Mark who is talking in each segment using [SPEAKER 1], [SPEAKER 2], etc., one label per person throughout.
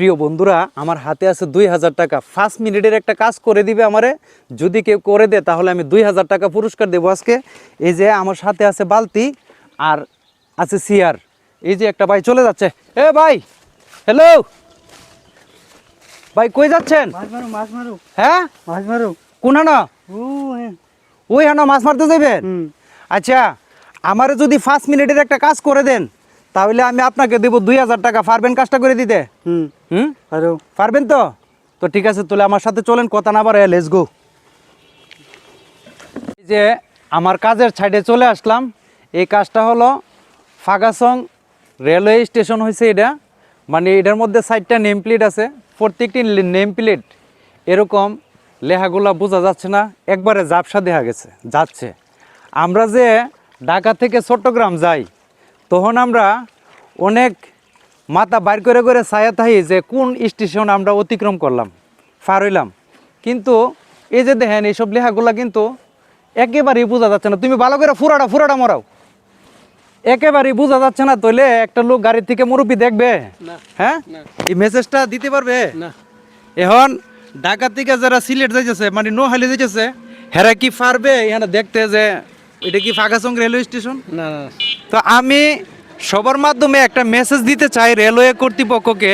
[SPEAKER 1] প্রিয় বন্ধুরা আমার হাতে আছে দুই হাজার টাকা। ফার্স্ট মিনিটের একটা কাজ করে দিবে আমারে। যদি কেউ করে দেয় তাহলে আমি দুই হাজার টাকা পুরস্কার দেবো আজকে। এই যে আমার সাথে আছে বালতি আর আছে সিয়ার। এই যে একটা ভাই চলে যাচ্ছে। এ ভাই হ্যালো ভাই কই যাচ্ছেন?
[SPEAKER 2] মাছ মারো মাছ মারো।
[SPEAKER 1] হ্যাঁ?
[SPEAKER 2] মাছ মারো।
[SPEAKER 1] কোন হানো?
[SPEAKER 2] হ্যাঁ।
[SPEAKER 1] ওই হানো মাছ মারতে যাবেন আচ্ছা আমারে যদি ফার্স্ট মিনিটের একটা কাজ করে দেন তাহলে আমি আপনাকে দেবো দুই হাজার টাকা। পারবেন কাজটা করে দিতে?
[SPEAKER 2] হুম।
[SPEAKER 1] হুম? পারবেন তো? তো ঠিক আছে তাহলে আমার সাথে চলেন কথা না বাড়ায় লেটস গো এই যে আমার কাজের সাইডে চলে আসলাম। এই কাজটা হলো ফাগাসং রেলওয়ে স্টেশন হয়েছে এটা। মানে এটার মধ্যে সাইডটা নেম প্লেট আছে। প্রত্যেকটি নেম প্লেট এরকম লেহাগুলা বোঝা যাচ্ছে না। একবারে জাপসা দেখা গেছে যাচ্ছে। আমরা যে ঢাকা থেকে চট্টগ্রাম যাই তখন আমরা অনেক মাথা বাইর করে করে ছায়া থাই যে কোন স্টেশন আমরা অতিক্রম করলাম পার হইলাম। কিন্তু এই যে দেখেন এইসব লেখাগুলা কিন্তু একেবারেই বোঝা যাচ্ছে না। তুমি ভালো করে ফুরাটা ফুরাটা মরাও। একেবারেই বোঝা যাচ্ছে না তাহলে একটা লোক গাড়ি থেকে মুরব্বী দেখবে? হ্যাঁ? এই মেসেজটা দিতে পারবে? এখন ঢাকা থেকে যারা সিলেট যাইতেছে মানে নোহালি যাইতেছে হেরা কি পারবে? এখানে দেখতে যে এটা কি ফাঁকাসং রেলওয়ে স্টেশন?
[SPEAKER 2] না না।
[SPEAKER 1] তো আমি সবার মাধ্যমে একটা মেসেজ দিতে চাই রেলওয়ে কর্তৃপক্ষকে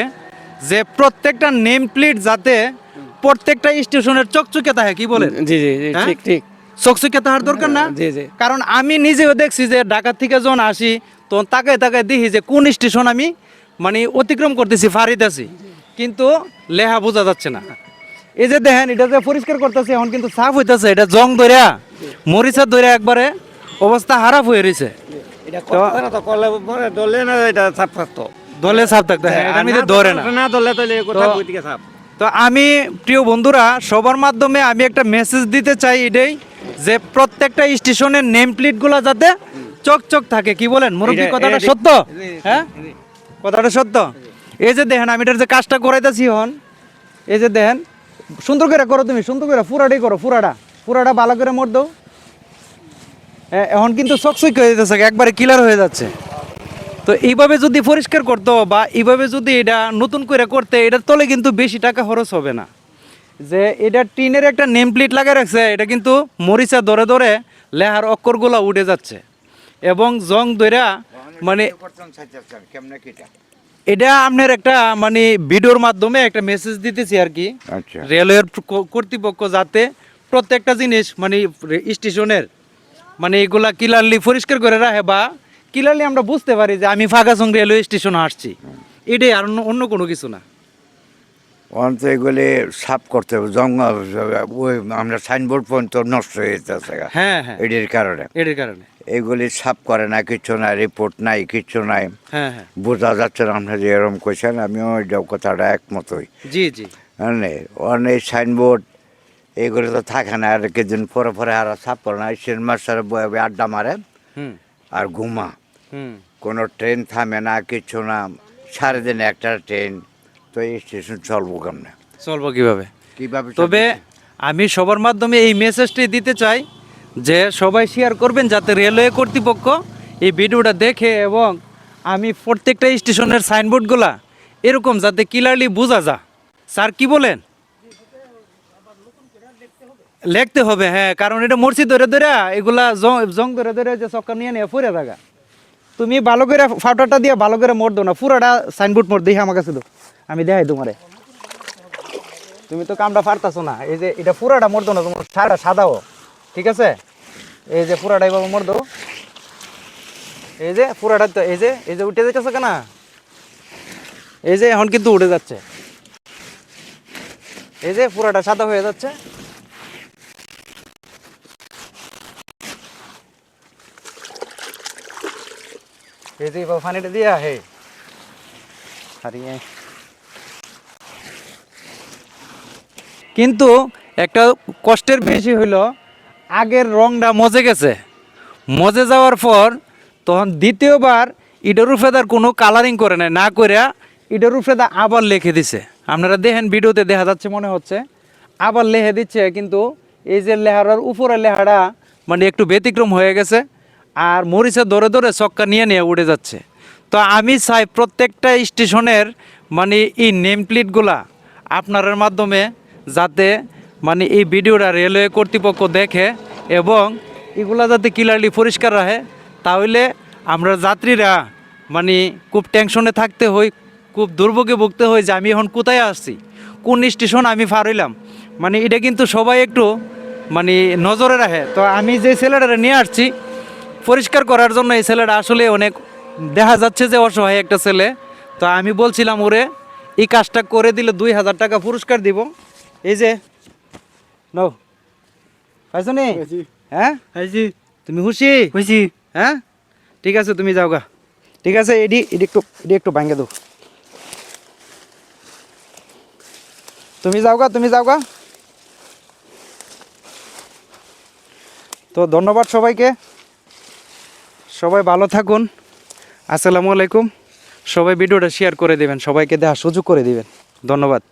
[SPEAKER 1] যে প্রত্যেকটা নেম প্লেট যাতে প্রত্যেকটা স্টেশনের চকচকে থাকে কি বলেন?
[SPEAKER 2] জি জি
[SPEAKER 1] হ্যাঁ?
[SPEAKER 2] ঠিক ঠিক।
[SPEAKER 1] চকচকে তাহার দরকার না?
[SPEAKER 2] জি জি
[SPEAKER 1] কারণ আমি নিজেও দেখছি যে ঢাকা থেকে যখন আসি তখন তাকায় তাকায় দেখি যে কোন স্টেশন আমি মানে অতিক্রম করতেছি ফারিতেছি কিন্তু লেহা বোঝা যাচ্ছে না। এই যে দেখেন এটা যে পরিষ্কার করতেছে এখন কিন্তু সাফ হইতেছে এটা জং ধরিয়া। মরিচা ধরে একবারে অবস্থা খারাপ হয়ে রয়েছে।
[SPEAKER 2] তো দলে সাপ থাকতো।
[SPEAKER 1] আমি ধরে না।
[SPEAKER 2] না দলে তাহলে কথা
[SPEAKER 1] তো-
[SPEAKER 2] কই থেকে সাপ?
[SPEAKER 1] তো আমি প্রিয় বন্ধুরা সবার মাধ্যমে আমি একটা মেসেজ দিতে চাই এটাই যে প্রত্যেকটা স্টেশনের নেম প্লেটগুলো যাতে চকচক থাকে। কি বলেন? মুরব্বী কথাটা সত্য? হ্যাঁ? কথাটা সত্য? এই যে দেখেন আমি এটার যে কাজটা করাইতেছি হন এই যে দেখেন সুন্দর করে করো তুমি সুন্দর করে পুরাটাই করো পুরাটা। পুরাটা ভালো করে মোট দাও। এখন কিন্তু চকচক হয়ে যেতেছে একবারে ক্লিয়ার হয়ে যাচ্ছে। তো এইভাবে যদি পরিষ্কার করতো বা এইভাবে যদি এটা নতুন করে করতে এটার তলে কিন্তু বেশি টাকা খরচ হবে না। যে এটা টিনের একটা নেম প্লেট লাগা রাখছে এটা কিন্তু মরিচা ধরে ধরে লেহার অক্ষরগুলো উঠে যাচ্ছে। এবং জং ধরা মানে এটা আপনার একটা মানে ভিডিওর মাধ্যমে একটা মেসেজ দিতেছি আর কি।
[SPEAKER 3] আচ্ছা।
[SPEAKER 1] রেলওয়ের কর্তৃপক্ষ যাতে প্রত্যেকটা জিনিস মানে স্টেশনের মানে এগুলা ক্লিয়ারলি পরিষ্কার করে রাখে বা ক্লিয়ারলি আমরা বুঝতে পারি যে আমি ফাঁকাসং রেলওয়ে স্টেশনে আসছি। এটাই আর অন্য- কোনো কিছু না।
[SPEAKER 3] অন্ত এগুলি সাফ করতে হবে জঙ্গল ওই আমরা সাইনবোর্ড পর্যন্ত নষ্ট হয়ে যেতেছে
[SPEAKER 1] হ্যাঁ হ্যাঁ।
[SPEAKER 3] এটির কারণে।
[SPEAKER 1] এটার কারণে।
[SPEAKER 3] এগুলি সাফ করে না কিছু নাই রিপোর্ট নাই কিছু নাই।
[SPEAKER 1] হ্যাঁ হ্যাঁ।
[SPEAKER 3] বোঝা যাচ্ছে না আপনার যে এরকম কইছেন আমিও ওই কথাটা একমতই।
[SPEAKER 1] জি জি।
[SPEAKER 3] মানে অনেক সাইনবোর্ড এগুলো তো থাকে না আর কিছুদিন পরে পরে আর সাফ করে না মাস্টার বয়ে বয়ে আড্ডা মারে আর ঘুমা। কোনো ট্রেন থামে না কিছু না। সারাদিন একটা ট্রেন তো এই স্টেশন চলবো কেমনে?
[SPEAKER 1] চলবো কীভাবে?
[SPEAKER 3] কীভাবে
[SPEAKER 1] তবে আমি সবার মাধ্যমে এই মেসেজটি দিতে চাই যে সবাই শেয়ার করবেন যাতে রেলওয়ে কর্তৃপক্ষ এই ভিডিওটা দেখে এবং আমি প্রত্যেকটা স্টেশনের সাইনবোর্ডগুলা এরকম যাতে ক্লিয়ারলি বোঝা যা স্যার কি বলেন? লিখতে হবে হ্যাঁ কারণ এটা মরছি ধরে ধরে, এগুলা জ- ধরে ধরে যে চক্কা নিয়ে নিয়ে ফুরে থাকা। তুমি ভালো করে ফাউটারটা দিয়ে ভালো করে মোড় দো না, পুরাটা সাইনবোর্ড মোড় দেখে আমার কাছে দো আমি দেখাই তোমারে। তুমি তো কামটা পারতাছো না, এই যে এটা পুরাটা মরদো না, তোমার সারা সাদাও ঠিক আছে? এই যে পুরাটা এভাবে মরদো এই যে পুরাটা তো এই যে এই যে উঠে যাচ্ছে কেনা? এই যে এখন কিন্তু উঠে যাচ্ছে। এই যে পুরাটা সাদা হয়ে যাচ্ছে। এই যে এবার পানিটা দিয়া হে। হারিয়ে। কিন্তু একটা কষ্টের বেশি হইল আগের রংটা মজে গেছে। মজে যাওয়ার পর তখন দ্বিতীয়বার ইডারু ফেদার কোনো কালারিং করে নাই না করে ইডারু ফেদা আবার লিখে দিছে। আপনারা দেখেন ভিডিওতে দেখা যাচ্ছে মনে হচ্ছে আবার লেখে দিচ্ছে কিন্তু এই যে লেহারার উপরে লেহাটা মানে একটু ব্যতিক্রম হয়ে গেছে। আর মরিচা ধরে ধরে চক্কা নিয়ে নিয়ে উড়ে যাচ্ছে। তো আমি চাই প্রত্যেকটা স্টেশনের মানে এই নেম প্লেটগুলা আপনার মাধ্যমে যাতে মানে এই ভিডিওটা রেলওয়ে কর্তৃপক্ষ দেখে এবং এগুলা যাতে ক্লিয়ারলি পরিষ্কার রাখে, তাহলে আমরা যাত্রীরা মানে খুব টেনশনে থাকতে হই, খুব দুর্ভোগে ভুগতে হয় যে আমি এখন কোথায় আসছি, কোন স্টেশন আমি পার হইলাম। মানে এটা কিন্তু সবাই একটু মানে নজরে রাখে। তো আমি যে ছেলেটা নিয়ে আসছি পরিষ্কার করার জন্য এই ছেলেটা আসলে অনেক দেখা যাচ্ছে যে অসহায় একটা ছেলে। তো আমি বলছিলাম ওরে এই কাজটা করে দিলে দুই হাজার টাকা পুরস্কার দিব। এই যে নাও। পাইছো নি হ্যাঁ? তুমি খুশি
[SPEAKER 2] হয়েছি
[SPEAKER 1] হ্যাঁ? ঠিক আছে তুমি যাও গা। ঠিক আছে এডি এডি একটু এডি একটু ভাঙ্গে দাও। তুমি যাও গা তুমি যাও গা। তো ধন্যবাদ সবাইকে। সবাই ভালো থাকুন। আসসালামু আলাইকুম। সবাই ভিডিওটা শেয়ার করে দেবেন, সবাইকে দেওয়া সুযোগ করে দেবেন। ধন্যবাদ।